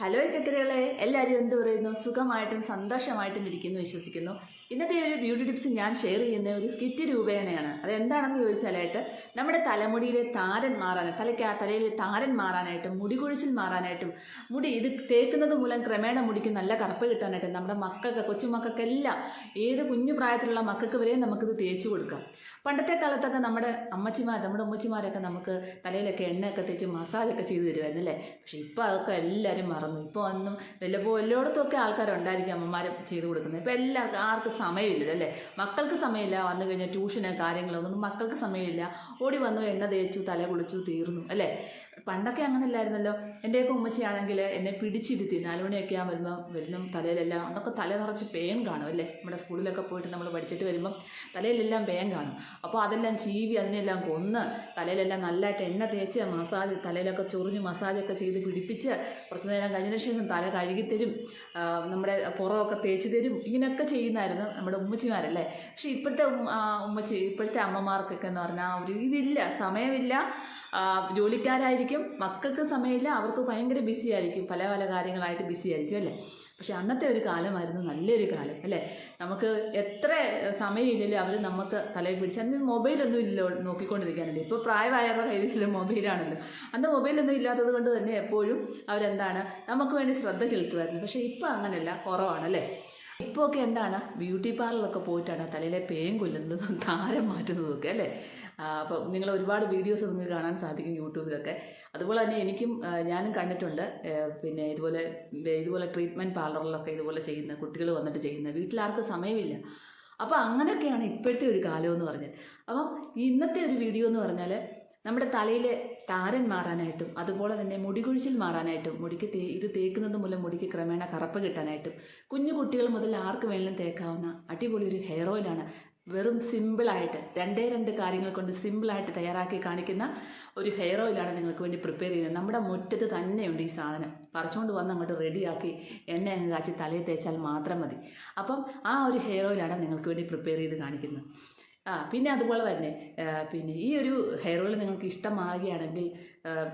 Hello ചക്കരകളെ. എല്ലാവരും എന്ത് പറയുന്നു? സുഖമായിട്ടും സന്തോഷമായിട്ടും ഇരിക്കുന്നു വിശ്വസിക്കുന്നു. ഇന്നത്തെ ഒരു ബ്യൂട്ടി ടിപ്സ് ഞാൻ ഷെയർ ചെയ്യുന്ന ഒരു സ്കിറ്റ് രൂപേണയാണ്. അതെന്താണെന്ന് ചോദിച്ചാലായിട്ട് നമ്മുടെ തലമുടിയിലെ താരൻ മാറാൻ തലയ്ക്ക് ആ തലയിലെ താരൻ മാറാനായിട്ടും മുടി കൊഴിച്ചിൽ മാറാനായിട്ടും മുടി ഇത് തേക്കുന്നത് മൂലം ക്രമേണ മുടിക്ക് നല്ല കറുപ്പ് കിട്ടാനായിട്ടും നമ്മുടെ മക്കൾക്ക് കൊച്ചുമക്കൾക്കെല്ലാം ഏത് കുഞ്ഞു പ്രായത്തിലുള്ള മക്കൾക്ക് വരെ നമുക്കിത് തേച്ച് കൊടുക്കാം. പണ്ടത്തെ കാലത്തൊക്കെ നമ്മുടെ അമ്മച്ചിമാർ നമ്മുടെ ഉമ്മച്ചിമാരൊക്കെ നമുക്ക് തലയിലൊക്കെ എണ്ണയൊക്കെ തേച്ച് മസാജൊക്കെ ചെയ്ത് തരുമായിരുന്നു അല്ലേ പക്ഷേ ഇപ്പോൾ അതൊക്കെ എല്ലാവരും മറന്നു. ഇപ്പോൾ ഒന്നും വല്ല എല്ലായിടത്തുമൊക്കെ ആൾക്കാരുണ്ടായിരിക്കും അമ്മമാരെ ചെയ്തു കൊടുക്കുന്നത്. ഇപ്പോൾ എല്ലാവർക്കും ആർക്കും സമയമില്ലല്ലോ അല്ലേ? മക്കൾക്ക് സമയമില്ല. വന്നു കഴിഞ്ഞാൽ ട്യൂഷന് കാര്യങ്ങളൊന്നും മക്കൾക്ക് സമയമില്ല. ഓടി വന്നു എണ്ണ തേച്ചു തല കുളിച്ചു തീർന്നു അല്ലേ? പണ്ടൊക്കെ അങ്ങനെ അല്ലായിരുന്നല്ലോ എന്റെയൊക്കെ ഉമ്മച്ചിയാണെങ്കിൽ എന്നെ പിടിച്ചിരുത്തി. നാലുമണിയൊക്കെ ആ വരുമ്പോൾ വരുന്ന തലയിലെല്ലാം അന്നൊക്കെ തല നിറച്ച് പേൻ കാണും അല്ലേ? നമ്മുടെ സ്കൂളിലൊക്കെ പോയിട്ട് നമ്മൾ പഠിച്ചിട്ട് വരുമ്പം തലയിലെല്ലാം പേൻ കാണും. അപ്പോൾ അതെല്ലാം ചീവി അതിനെല്ലാം കൊന്ന് തലയിലെല്ലാം നല്ലതായിട്ട് എണ്ണ തേച്ച് മസാജ് തലയിലൊക്കെ ചൊറിഞ്ഞ് മസാജൊക്കെ ചെയ്ത് പിടിപ്പിച്ച് കുറച്ച് നേരം കഴിഞ്ഞതിന് ശേഷം തല കഴുകിത്തരും നമ്മുടെ പുറമൊക്കെ തേച്ച് തരും. ഇങ്ങനെയൊക്കെ ചെയ്യുന്നതായിരുന്നു നമ്മുടെ ഉമ്മച്ചിമാരല്ലേ? പക്ഷേ ഇപ്പോഴത്തെ ഉമ്മച്ചി ഇപ്പോഴത്തെ അമ്മമാർക്കൊക്കെ എന്ന് പറഞ്ഞാൽ ഒരു ഇതില്ല സമയമില്ല. ജോലിക്കാരായിരിക്കും. മക്കൾക്ക് സമയമില്ല അവർക്ക് ഭയങ്കര ബിസി ആയിരിക്കും. പല പല കാര്യങ്ങളായിട്ട് ബിസി ആയിരിക്കും അല്ലേ? പക്ഷെ അന്നത്തെ ഒരു കാലമായിരുന്നു നല്ലൊരു കാലം അല്ലേ? നമുക്ക് എത്ര സമയമില്ലല്ലോ അവർ നമുക്ക് തലയിൽ പിടിച്ച് അന്ന് മൊബൈലൊന്നും ഇല്ലല്ലോ നോക്കിക്കൊണ്ടിരിക്കാനുണ്ട് ഇപ്പോൾ പ്രായമായവരുടെ കയ്യിലുള്ള മൊബൈലാണല്ലോ. അന്ന് മൊബൈലൊന്നും ഇല്ലാത്തത് കൊണ്ട് തന്നെ എപ്പോഴും അവരെന്താണ് നമുക്ക് വേണ്ടി ശ്രദ്ധ ചെലുത്തുമായിരുന്നു. പക്ഷേ ഇപ്പോൾ അങ്ങനെയല്ല കുറവാണല്ലേ ഇപ്പോൾ ഒക്കെ എന്താണ് ബ്യൂട്ടി പാർലറിലൊക്കെ പോയിട്ടാണ് തലയിലെ പേൻ കൊല്ലുന്നതും താരം മാറ്റുന്നതും ഒക്കെ അല്ലേ? അപ്പോൾ നിങ്ങൾ ഒരുപാട് വീഡിയോസ് നിങ്ങൾക്ക് കാണാൻ സാധിക്കും യൂട്യൂബിലൊക്കെ അതുപോലെ തന്നെ എനിക്കും ഞാനും കണ്ടിട്ടുണ്ട്. പിന്നെ ഇതുപോലെ ഇതുപോലെ ട്രീറ്റ്മെന്റ് പാർലറിലൊക്കെ ഇതുപോലെ ചെയ്യുന്ന കുട്ടികൾ വന്നിട്ട് ചെയ്യുന്ന വീട്ടിലാർക്കും സമയമില്ല. അപ്പോൾ അങ്ങനെയൊക്കെയാണ് ഇപ്പോഴത്തെ ഒരു കാലം എന്ന് പറഞ്ഞാൽ അപ്പം ഇന്നത്തെ ഒരു വീഡിയോ എന്ന് പറഞ്ഞാൽ നമ്മുടെ തലയിലെ താരൻ മാറാനായിട്ടും അതുപോലെ തന്നെ മുടി കൊഴിച്ചിൽ മാറാനായിട്ടും മുടിക്ക് തേ ഇത് തേക്കുന്നത് മൂലം മുടിക്ക് ക്രമേണ കറുപ്പ് കിട്ടാനായിട്ടും കുഞ്ഞു കുട്ടികൾ മുതൽ ആർക്ക് വേണമെങ്കിലും തേക്കാവുന്ന അടിപൊളി ഒരു ഹെയർ ഓയിലാണ് വെറും സിമ്പിളായിട്ട് രണ്ടേ രണ്ട് കാര്യങ്ങൾ കൊണ്ട് സിമ്പിളായിട്ട് തയ്യാറാക്കി കാണിക്കുന്ന ഒരു ഹെയർ ഓയിലാണ് നിങ്ങൾക്ക് വേണ്ടി പ്രിപ്പയർ ചെയ്യുന്നത്. നമ്മുടെ മുറ്റത്ത് തന്നെയുണ്ട് ഈ സാധനം. പറിച്ചുകൊണ്ട് വന്ന് അങ്ങോട്ട് റെഡിയാക്കി എണ്ണ അങ്ങ് കാച്ചി തലയിൽ തേച്ചാൽ മാത്രം മതി. അപ്പം ആ ഒരു ഹെയർ ഓയിലാണ് നിങ്ങൾക്ക് വേണ്ടി പ്രിപ്പയർ ചെയ്ത് കാണിക്കുന്നത്. ആ പിന്നെ അതുപോലെ തന്നെ പിന്നെ ഈ ഒരു ഹെയർ ഓയിൽ നിങ്ങൾക്ക് ഇഷ്ടമാകുകയാണെങ്കിൽ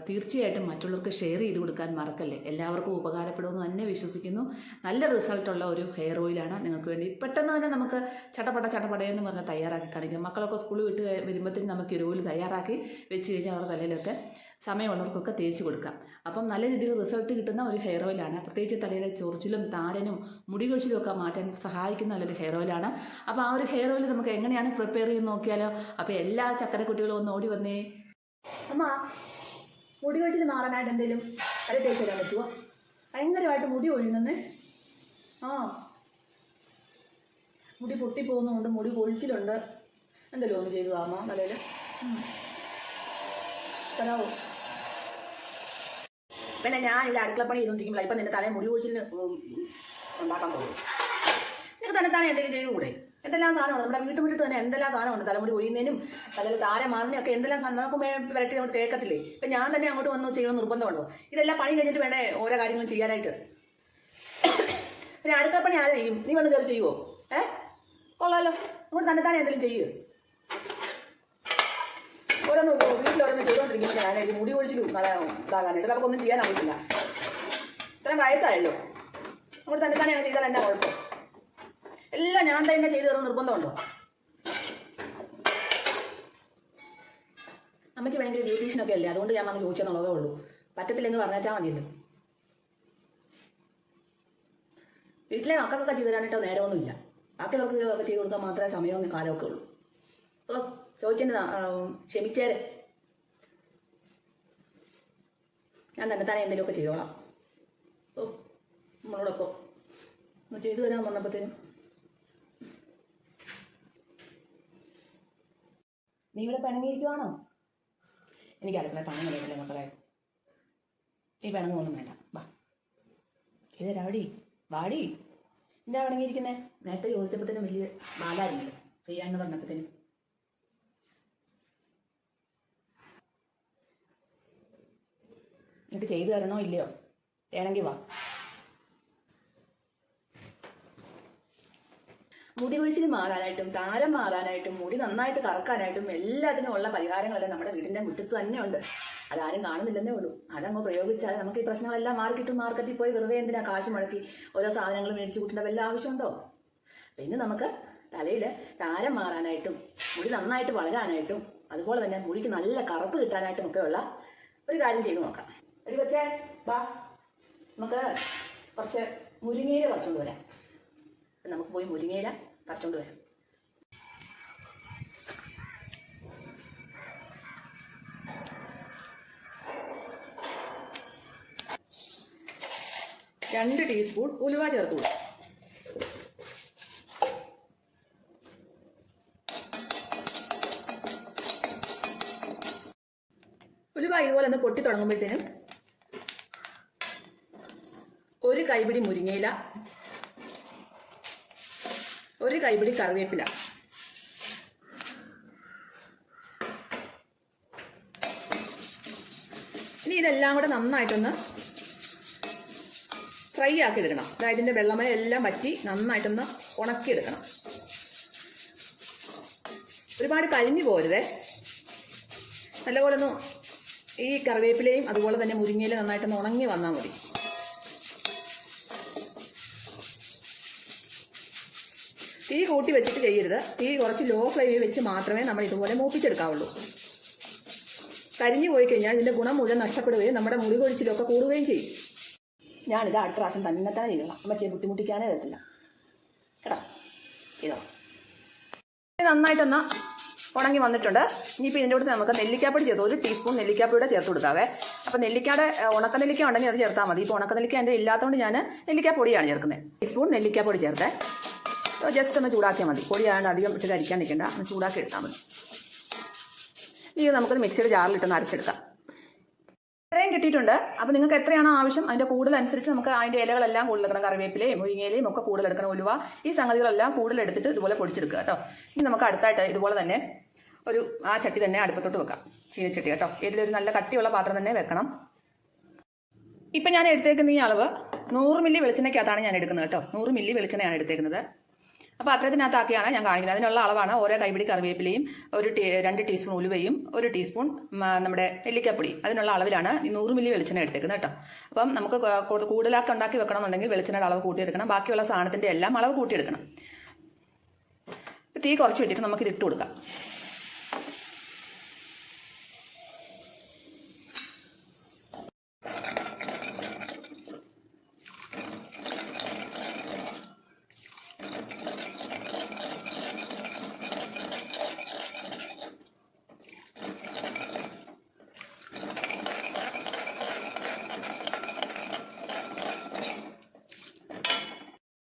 തീർച്ചയായിട്ടും മറ്റുള്ളവർക്ക് ഷെയർ ചെയ്ത് കൊടുക്കാൻ മറക്കല്ലേ? എല്ലാവർക്കും ഉപകാരപ്പെടുമെന്ന് തന്നെ വിശ്വസിക്കുന്നു. നല്ല റിസൾട്ടുള്ള ഒരു ഹെയർ ഓയിലാണ് നിങ്ങൾക്ക് വേണ്ടി. പെട്ടെന്ന് തന്നെ നമുക്ക് ചട്ടപ്പട ചട്ടപ്പട എന്ന് പറഞ്ഞ് തയ്യാറാക്കി കാണിക്കാം മക്കളൊക്കെ സ്കൂളിൽ വിട്ട് വരുമ്പോഴത്തേക്കും നമുക്ക് ഒരു ഓയിൽ തയ്യാറാക്കി വെച്ച് കഴിഞ്ഞാൽ അവരുടെ തലയിലൊക്കെ സമയമുള്ളവർക്കൊക്കെ തേച്ച് കൊടുക്കാം. അപ്പം നല്ല രീതിയിൽ റിസൾട്ട് കിട്ടുന്ന ഒരു ഹെയർ ഓയിലാണ് പ്രത്യേകിച്ച് തലയിലെ ചൊറിച്ചിലും താരനും മുടി കൊഴിച്ചിലും ഒക്കെ മാറ്റാൻ സഹായിക്കുന്ന നല്ലൊരു ഹെയർ ഓയിലാണ് അപ്പോൾ ആ ഒരു ഹെയർ ഓയിൽ നമുക്ക് എങ്ങനെയാണ് പ്രിപ്പയർ ചെയ്ത് നോക്കിയാലോ? അപ്പോൾ എല്ലാ ചക്കരക്കുട്ടികളും ഒന്ന് ഓടി വന്നേ. അമ്മ മുടി കൊഴിച്ചിൽ മാറാനായിട്ട് എന്തെങ്കിലും തല തേച്ച് തരാൻ പറ്റുമോ ഭയങ്കരമായിട്ട് മുടി ഒഴിയുന്നേ ആ. മുടി പൊട്ടിപ്പോകുന്നുണ്ട് മുടി കൊഴിച്ചിലുണ്ട്. എന്തെങ്കിലും ഒന്ന് ചെയ്തു താമോ നല്ല തരാവോ? പിന്നെ ഞാൻ ഇവിടെ അടുക്കള പണി ചെയ്തുകൊണ്ടിരിക്കുമ്പോൾ ഇപ്പം നിന്റെ തലേ മുടി ഒഴിച്ചിന് ഉണ്ടാക്കാൻ പോകും നിനക്ക് തന്നെ തന്നെ എന്തെങ്കിലും ചെയ്തുകൂടെ എന്തെല്ലാം സാധനമാണ്? നമ്മുടെ വീട്ടു വീട്ടുമുറ്റത്ത് തന്നെ എന്തെല്ലാം സാധനമാണ് തലമുടി ഒഴിയുന്നതിനും തലയിൽ താര മാറുന്നതിനും ഒക്കെ എന്തെല്ലാം സാധനം? നമുക്ക് വരട്ടി നമ്മൾ തേക്കത്തില്ലേ? ഇപ്പം ഞാൻ തന്നെ അങ്ങോട്ട് വന്ന് ചെയ്യണം നിർബന്ധമുണ്ടോ? ഇതെല്ലാം പണി കഴിഞ്ഞിട്ട് വേണേ ഓരോ കാര്യങ്ങളും ചെയ്യാനായിട്ട്? പിന്നെ അടുക്കളപ്പണി പണി ചെയ്യും? നീ വന്ന് കയറി ചെയ്യുമോ ഏ? കൊള്ളാലോ. അങ്ങോട്ട് തന്നെ തന്നെ എന്തെങ്കിലും ചെയ്യുക ഞാൻ ഈ മുടി ഒഴിച്ച് ഇതാകാനായിട്ട് നമുക്കൊന്നും ചെയ്യാനാവില്ല ഇത്രയും വയസ്സായല്ലോ. നമ്മൾ തന്നെ തന്നെ ചെയ്താൽ എന്താ കുഴപ്പം? എല്ലാം ഞാൻ തന്നെ ചെയ്തു തരുന്ന നിർബന്ധമുണ്ടോ? അമ്മച്ചി ഭയങ്കര ബ്യൂട്ടീഷ്യനൊക്കെ അല്ലേ? അതുകൊണ്ട് ഞാൻ വന്ന് ചോദിച്ചെന്നുള്ളതേ ഉള്ളൂ. പറ്റത്തില്ലെങ്കിൽ പറഞ്ഞാൽ മതിയല്ലോ. വീട്ടിലെ മക്കൾക്കൊക്കെ ചെയ്തു തരാനായിട്ടോ നേരമൊന്നുമില്ല. ബാക്കിയുള്ളവർക്ക് ചെയ്ത് കൊടുക്കാൻ മാത്രമേ സമയവും കാലമൊക്കെ ഉള്ളൂ. ഓ ചോദിച്ചെന്നതാ ക്ഷമിച്ചേരെ. ഞാൻ തന്നെ തന്നെ എന്തെങ്കിലുമൊക്കെ ചെയ്തോളാം. ഓ നമ്മളോടൊപ്പം. ഒന്ന് ചെയ്തു തരാൻ വന്നപ്പോഴത്തേനും. നീ ഇവിടെ പിണങ്ങിയിരിക്കുവാണോ? എനിക്ക് അടുക്കള പണി അറിയില്ലേ മക്കളെ. നീ പിണങ്ങൊന്നും വേണ്ട. വാ. ചെയ്തു തരാവടി വാടി. എന്താ പിണങ്ങിയിരിക്കുന്നേ? നേരത്തെ ചോദിച്ചപ്പോഴത്തേനും വലിയ ബാലായിരുന്നല്ലോ ചെയ്യാന്ന് പറഞ്ഞപ്പോഴത്തേനും. നിനക്ക് ചെയ്തു തരണോ ഇല്ലയോ? വേണമെങ്കിൽ വാ. മുടി കൊഴിച്ചിൽ മാറാനായിട്ടും താരം മാറാനായിട്ടും മുടി നന്നായിട്ട് കറക്കാനായിട്ടും എല്ലാത്തിനും ഉള്ള പരിഹാരങ്ങളെല്ലാം നമ്മുടെ വീടിന്റെ മുറ്റത്ത് തന്നെ ഉണ്ട് അതാരും കാണുന്നില്ലെന്നേ ഉള്ളൂ. അതങ്ങ് പ്രയോഗിച്ചാൽ നമുക്ക് ഈ പ്രശ്നങ്ങളെല്ലാം മാർക്കറ്റ് മാർക്കറ്റിൽ പോയി വെറുതെ എന്തിനാ കാശ് മുടക്കി ഓരോ സാധനങ്ങൾ മേടിച്ച് കൂട്ടേണ്ട വല്ല ആവശ്യമുണ്ടോ? പിന്നെ നമുക്ക് തലയിൽ താരം മാറാനായിട്ടും മുടി നന്നായിട്ട് വളരാനായിട്ടും അതുപോലെ തന്നെ മുടിക്ക് നല്ല കറുപ്പ് കിട്ടാനായിട്ടും ഒക്കെ ഉള്ള ഒരു കാര്യം ചെയ്തു നോക്കാം. എടി കൊച്ചേ ബാ നമുക്ക് കുറച്ച് മുരിങ്ങയില പറിച്ചുകൊണ്ട് വരാം. നമുക്ക് പോയി മുരിങ്ങയില പറിച്ചുകൊണ്ട് വരാം. രണ്ട് ടീസ്പൂൺ ഉലുവ ചേർത്ത് കൊടുക്കും. ഉലുവ ഇതുപോലെ ഒന്ന് പൊട്ടി തുടങ്ങുമ്പോഴത്തേനും ഒരു കൈപിടി മുരിങ്ങയില ഒരു കൈപിടി കറിവേപ്പില. ഇനി ഇതെല്ലാം കൂടെ നന്നായിട്ടൊന്ന് ഫ്രൈ ആക്കി എടുക്കണം അതായത് ഇതിന്റെ വെള്ളമയം എല്ലാം പറ്റി നന്നായിട്ടൊന്ന് ഉണക്കിയെടുക്കണം. ഒരുപാട് കരിഞ്ഞു പോരുതേ. നല്ലപോലെ ഒന്ന് ഈ കറിവേപ്പിലയും അതുപോലെ തന്നെ മുരിങ്ങയിലും നന്നായിട്ടൊന്ന് ഉണങ്ങി വന്നാൽ മതി. തീ കൂട്ടി വെച്ചിട്ട് ചെയ്യരുത്. തീ കുറച്ച് ലോ ഫ്ലെയിമിൽ വെച്ച് മാത്രമേ നമ്മൾ ഇതുപോലെ മൂപ്പിച്ചെടുക്കാവുള്ളൂ. കരിഞ്ഞു പോയി കഴിഞ്ഞാൽ ഇതിന്റെ ഗുണം മുഴുവൻ നഷ്ടപ്പെടുകയും നമ്മുടെ മുടി കൊഴിച്ചിലൊക്കെ കൂടുകയും ചെയ്യും. ഞാനിത് അടുത്ത പ്രാവശ്യം തന്നെ തന്നെ ചെയ്യണം. അമ്മച്ചിയെ ബുദ്ധിമുട്ടിക്കാനേ വരത്തില്ല. കേട്ടോ? ഇതോ. നന്നായിട്ടൊന്ന് ഉണങ്ങി വന്നിട്ടുണ്ട്. ഇനിയിപ്പോൾ ഇതിന്റെ കൂടെ നമുക്ക് നെല്ലിക്കാപ്പൊടി ചേർത്ത് ഒരു ടീസ്പൂൺ നെല്ലിക്കാപ്പൊടിയുടെ ചേർത്ത് കൊടുക്കാവേ. അപ്പോൾ നെല്ലിക്കയുടെ ഉണക്ക നെല്ലിക്ക ഉണ്ടെങ്കിൽ അത് ചേർത്താൽ മതി. ഇപ്പോൾ ഉണക്ക നെല്ലിക്ക എന്റെ ഇല്ലാത്തതുകൊണ്ട് ഞാൻ നെല്ലിക്കാപ്പൊടിയാണ് ചേർക്കുന്നത്. ടീസ്പൂൺ നെല്ലിക്കാപ്പൊടി ചേർത്തേ. ജസ്റ്റ് ഒന്ന് ചൂടാക്കിയാൽ മതി. പൊടി ആയതുകൊണ്ട് അധികം ഇട്ട് കരിക്കാൻ നിൽക്കണ്ട. ഒന്ന് ചൂടാക്കി എടുത്താൽ മതി. ഇനി ഇത് നമുക്കൊരു മിക്സിയുടെ ജാറിലിട്ടൊന്ന് അരച്ചെടുക്കാം. ഇത്രയും കിട്ടിയിട്ടുണ്ട്. അപ്പോൾ നിങ്ങൾക്ക് എത്രയാണോ ആവശ്യം അതിന്റെ കൂടുതലനുസരിച്ച് നമുക്ക് അതിന്റെ ഇലകളെല്ലാം കൂടുതലെടുക്കണം. കറിവേപ്പിലയും മുരിങ്ങയിലയും ഒക്കെ കൂടുതലെടുക്കണം ഒലുവ ഈ സംഗതികളെല്ലാം കൂടുതലെടുത്തിട്ട് ഇതുപോലെ പൊടിച്ചെടുക്കുക കേട്ടോ. ഇനി നമുക്ക് അടുത്തായിട്ട് ഇതുപോലെ തന്നെ ഒരു ആ ചട്ടി തന്നെ അടുപ്പത്തോട്ട് വെക്കാം. ചീനച്ചട്ടി കേട്ടോ. ഇതിലൊരു നല്ല കട്ടിയുള്ള പാത്രം തന്നെ വെക്കണം. ഇപ്പം ഞാൻ എടുത്തേക്കുന്ന ഈ അളവ് നൂറ് മില്ലി വെളിച്ചെണ്ണയ്ക്കകത്താണ് ഞാൻ എടുക്കുന്നത് കേട്ടോ. നൂറ് മില്ലി വെളിച്ചെണ്ണയാണ് എടുത്തേക്കുന്നത്. അപ്പോൾ അത്രത്തിനകത്താക്കിയാണ് ഞാൻ കാണിക്കുന്നത്. അതിനുള്ള അളവാണ് ഓരോ കൈപിടി കറിവേപ്പിലയും ഒരു രണ്ട് ടീസ്പൂൺ ഉലുവയും ഒരു ടീസ്പൂൺ നമ്മുടെ നെല്ലിക്കപ്പൊടി അതിനുള്ള അളവിലാണ് നൂറ് മില്ലി വെളിച്ചെണ്ണ എടുത്തേക്കുന്നത് കേട്ടോ. അപ്പം നമുക്ക് കൂടുതലാക്കി ഉണ്ടാക്കി വെക്കണമെന്നുണ്ടെങ്കിൽ വെളിച്ചെണ്ണയുടെ അളവ് കൂട്ടിയെടുക്കണം. ബാക്കിയുള്ള സാധനത്തിന്റെ എല്ലാം അളവ് കൂട്ടിയെടുക്കണം. തീ കുറച്ച് വെച്ചിട്ട് നമുക്കിത് ഇട്ട് കൊടുക്കാം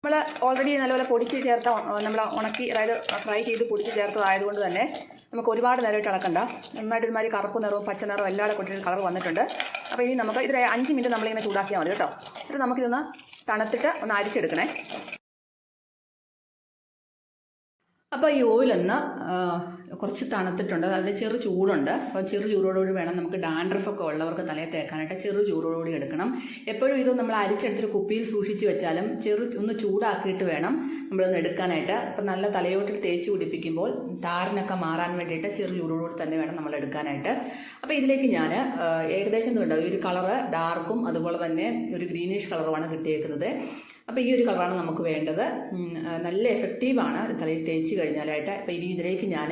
നമ്മൾ ഓൾറെഡി നല്ലപോലെ പൊടിച്ച് ചേർത്ത നമ്മൾ ഉണക്കി അതായത് ഫ്രൈ ചെയ്ത് പൊടിച്ച് ചേർത്തതായതുകൊണ്ട് തന്നെ നമുക്ക് ഒരുപാട് നേരമായിട്ട് ഇളക്കണ്ട നന്നായിട്ട് ഒരുമാതിരി കറുപ്പ് നിറവും പച്ച നിറവും എല്ലാം കൂടി കളർ വന്നിട്ടുണ്ട്. അപ്പോൾ ഇനി നമുക്ക് ഇതിൽ അഞ്ച് മിനിറ്റ് നമ്മളിങ്ങനെ ചൂടാക്കിയാൽ മതി കേട്ടോ. എന്നിട്ട് നമുക്കിതൊന്ന് തണുത്തിട്ട് ഒന്ന് അരിച്ചെടുക്കണേ. അപ്പോൾ ഈ ഓയിലൊന്ന് കുറച്ച് തണുത്തിട്ടുണ്ട്. അതായത് ചെറു ചൂടുണ്ട്. അപ്പോൾ ചെറു ചൂടോടുകൂടി വേണം നമുക്ക് ഡാൻഡ്രഫൊക്കെ ഉള്ളവർക്ക് തലയിൽ തേക്കാനായിട്ട് ചെറു ചൂടോടുകൂടി എടുക്കണം. എപ്പോഴും ഇത് നമ്മൾ അരിച്ചെടുത്തൊരു കുപ്പിയിൽ സൂക്ഷിച്ച് വെച്ചാലും ചെറു ഒന്ന് ചൂടാക്കിയിട്ട് വേണം നമ്മളൊന്ന് എടുക്കാനായിട്ട്. അപ്പം നല്ല തലയോട്ടിൽ തേച്ച് പിടിപ്പിക്കുമ്പോൾ താരനൊക്കെ മാറാൻ വേണ്ടിയിട്ട് ചെറു ചൂടോടുകൂടി തന്നെ വേണം നമ്മൾ എടുക്കാനായിട്ട്. അപ്പോൾ ഇതിലേക്ക് ഞാൻ ഏകദേശം ഇതുണ്ട് ഒരു കളറ് ഡാർക്കും അതുപോലെ തന്നെ ഒരു ഗ്രീനിഷ് കളറുമാണ് കിട്ടിയേക്കുന്നത്. അപ്പോൾ ഈ ഒരു കളറാണ് നമുക്ക് വേണ്ടത്. നല്ല എഫക്റ്റീവാണ് തലയിൽ തേച്ച് കഴിഞ്ഞാലായിട്ട്. അപ്പോൾ ഇനി ഇതിലേക്ക് ഞാൻ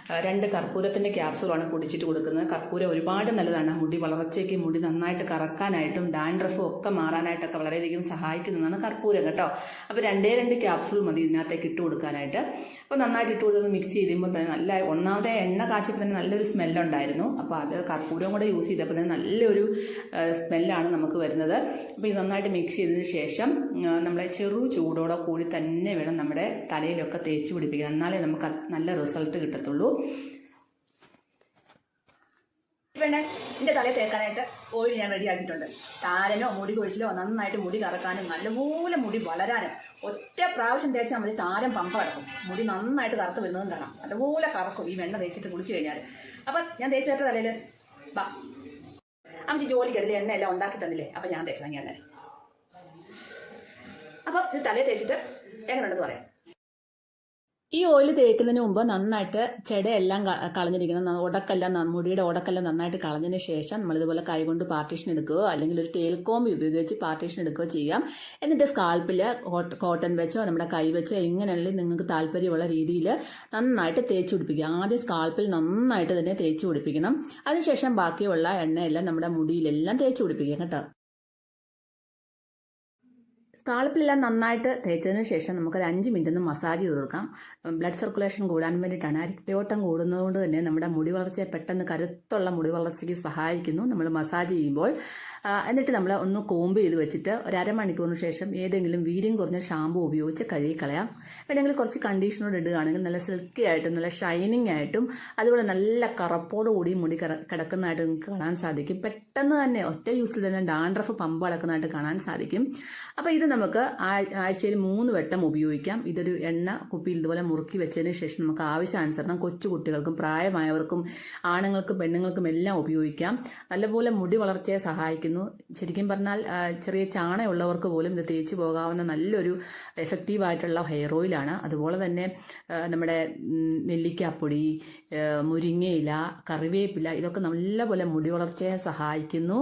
രണ്ട് കർപ്പൂരത്തിന്റെ ക്യാപ്സൂളാണ് പൊടിച്ചിട്ട് കൊടുക്കുന്നത്. കർപ്പൂരം ഒരുപാട് നല്ലതാണ്. മുടി വളർച്ചയ്ക്ക് മുടി നന്നായിട്ട് കറക്കാനായിട്ടും ഡാൻഡ്രഫും ഒക്കെ മാറാനായിട്ടൊക്കെ വളരെയധികം സഹായിക്കുന്നതാണ് കർപ്പൂരം കേട്ടോ. അപ്പോൾ രണ്ടേ രണ്ട് ക്യാപ്സൂൾ മതി ഇതിനകത്തേക്ക് ഇട്ട് കൊടുക്കാനായിട്ട്. അപ്പോൾ നന്നായിട്ട് ഇട്ട് കൊടുത്ത് മിക്സ് ചെയ്യുമ്പോൾ തന്നെ നല്ല ഒന്നാമത്തെ എണ്ണ കാച്ചപ്പോൾ തന്നെ നല്ലൊരു സ്മെല്ലുണ്ടായിരുന്നു അപ്പോൾ അത് കർപ്പൂരം കൂടെ യൂസ് ചെയ്തപ്പോൾ തന്നെ നല്ലൊരു സ്മെല്ലാണ് നമുക്ക് വരുന്നത്. അപ്പോൾ ഇത് നന്നായിട്ട് മിക്സ് ചെയ്തതിന് ശേഷം നമ്മളെ ചെറു ചൂടോടെ കൂടി തന്നെ വേണം നമ്മുടെ തലയിലൊക്കെ തേച്ച് പിടിപ്പിക്കാൻ. എന്നാലേ നമുക്ക് നല്ല റിസൾട്ട് കിട്ടത്തുള്ളൂ. വേണ്ടേ എന്റെ തലയിൽ തേക്കാനായിട്ട് ഓയിൽ ഞാൻ റെഡി ആക്കിയിട്ടുണ്ട്. താരനോ മുടി കൊഴിച്ചിലോ നന്നായിട്ട് മുടി കറക്കാനും നല്ലപോലെ മുടി വളരാനും ഒറ്റ പ്രാവശ്യം തേച്ചാൽ മതി താരം പമ്പ കിടക്കും. മുടി നന്നായിട്ട് കറുത്ത് വരുന്നതും കാണാം. നല്ലപോലെ കറക്കും. ഈ വെണ്ണ തേച്ചിട്ട് കുളിച്ച് കഴിഞ്ഞാൽ അപ്പം ഞാൻ തേച്ചേറ്റ തലയിൽ ബാ ജോലി ജോലിക്കെടുത്ത് എണ്ണ എല്ലാം ഉണ്ടാക്കി തന്നില്ലേ? അപ്പം ഞാൻ തേച്ചു വാങ്ങിയാൽ അപ്പം ഇത് തലയിൽ തേച്ചിട്ട് എങ്ങനെയുണ്ടെന്ന് പറയാം. ഈ ഓയിൽ തേക്കുന്നതിന് മുമ്പ് നന്നായിട്ട് ചെടയെല്ലാം കളഞ്ഞിരിക്കണം. ഉടക്കെല്ലാം മുടിയുടെ ഉടക്കെല്ലാം നന്നായിട്ട് കളഞ്ഞതിന് ശേഷം നമ്മളിതുപോലെ കൈകൊണ്ട് പാർട്ടീഷൻ എടുക്കുകയോ അല്ലെങ്കിൽ ഒരു ടേൽ കോമ്പ് ഉപയോഗിച്ച് പാർട്ടീഷൻ എടുക്കുകയോ ചെയ്യാം. എന്നിട്ട് സ്കാൽപ്പിൽ കോട്ടൺ വെച്ചോ നമ്മുടെ കൈ വെച്ചോ എങ്ങനെയാണെങ്കിലും നിങ്ങൾക്ക് താല്പര്യമുള്ള രീതിയിൽ നന്നായിട്ട് തേച്ച് പിടിപ്പിക്കുക. ആദ്യം സ്കാൽപ്പിൽ നന്നായിട്ട് തന്നെ തേച്ച് പിടിപ്പിക്കണം. അതിനുശേഷം ബാക്കിയുള്ള എണ്ണയെല്ലാം നമ്മുടെ മുടിയിലെല്ലാം തേച്ച് പിടിപ്പിക്കുക കേട്ടോ. സ്കാൾപ്പിലെല്ലാം നന്നായിട്ട് തേച്ചതിന് ശേഷം നമുക്കൊരു അഞ്ച് മിനിറ്റ് ഒന്ന് മസാജ് ചെയ്ത് കൊടുക്കാം. ബ്ലഡ് സർക്കുലേഷൻ കൂടാൻ വേണ്ടിയിട്ടാണ്. രക്തയോട്ടം കൂടുന്നതുകൊണ്ട് തന്നെ നമ്മുടെ മുടി വളർച്ചയെ പെട്ടെന്ന് കരുത്തുള്ള മുടി വളർച്ചയ്ക്ക് സഹായിക്കുന്നു. നമ്മൾ മസാജ് ചെയ്യുമ്പോൾ എന്നിട്ട് നമ്മൾ ഒന്ന് കോമ്പ് ചെയ്ത് വെച്ചിട്ട് ഒരു അരമണിക്കൂറിന് ശേഷം ഏതെങ്കിലും വീര്യം കുറഞ്ഞ ഷാമ്പു ഉപയോഗിച്ച് കഴുകി കളയാം. വേണമെങ്കിൽ കുറച്ച് കണ്ടീഷണർ ഇടുകയാണെങ്കിൽ നല്ല സിൽക്കി ആയിട്ടും നല്ല ഷൈനിങ് ആയിട്ടും അതുപോലെ നല്ല കറപ്പോടുകൂടി മുടി കിടക്കുന്നതായിട്ട് നിങ്ങൾക്ക് കാണാൻ സാധിക്കും. പെട്ടെന്ന് തന്നെ ഒറ്റ യൂസിൽ തന്നെ ഡാൻഡ്രഫ് പമ്പ് അടക്കുന്നതായിട്ട് കാണാൻ സാധിക്കും. അപ്പോൾ ഇത് നമുക്ക് ആഴ്ചയിൽ മൂന്ന് വട്ടം ഉപയോഗിക്കാം. ഇതൊരു എണ്ണ കുപ്പിയിൽ ഇതുപോലെ മുറുക്കി വെച്ചതിന് ശേഷം നമുക്ക് ആവശ്യാനുസരണം കൊച്ചു കുട്ടികൾക്കും പ്രായമായവർക്കും ആണുങ്ങൾക്കും പെണ്ണുങ്ങൾക്കും എല്ലാം ഉപയോഗിക്കാം. നല്ലപോലെ മുടി വളർച്ചയെ സഹായിക്കുന്നു. ശരിക്കും പറഞ്ഞാൽ ചെറിയ ചാണയുള്ളവർക്ക് പോലും ഇത് തേച്ച് പോകാവുന്ന നല്ലൊരു എഫക്റ്റീവ് ആയിട്ടുള്ള ഹെയർ ഓയിലാണ് അതുപോലെ തന്നെ നമ്മുടെ നെല്ലിക്കാപ്പൊടി മുരിങ്ങയില കറിവേപ്പില ഇതൊക്കെ നല്ലപോലെ മുടി വളർച്ചയെ സഹായിക്കുന്നു.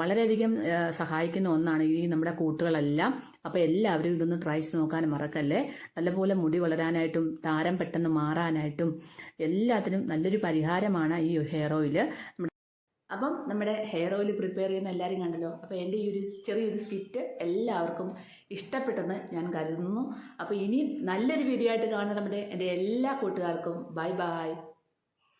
വളരെയധികം സഹായിക്കുന്ന ഒന്നാണ് ഈ നമ്മുടെ കൂട്ടുകളെല്ലാം. അപ്പോൾ എല്ലാവരും ഇതൊന്ന് ട്രൈ ചെയ്ത് നോക്കാൻ മറക്കല്ലേ? നല്ലപോലെ മുടി വളരാനായിട്ടും താരം പെട്ടെന്ന് മാറാനായിട്ടും എല്ലാത്തിനും നല്ലൊരു പരിഹാരമാണ് ഈ ഹെയർ ഓയിൽ അപ്പം നമ്മുടെ ഹെയർ ഓയിൽ പ്രിപ്പയർ ചെയ്യുന്ന എല്ലാവരും കണ്ടല്ലോ? അപ്പോൾ എന്റെ ഈ ഒരു ചെറിയൊരു സ്കിറ്റ് എല്ലാവർക്കും ഇഷ്ടപ്പെട്ടെന്ന് ഞാൻ കരുതുന്നു. അപ്പോൾ ഇനി നല്ലൊരു വീഡിയോ ആയിട്ട് കാണുന്ന നമ്മുടെ എന്റെ എല്ലാ കൂട്ടുകാർക്കും. Bye bye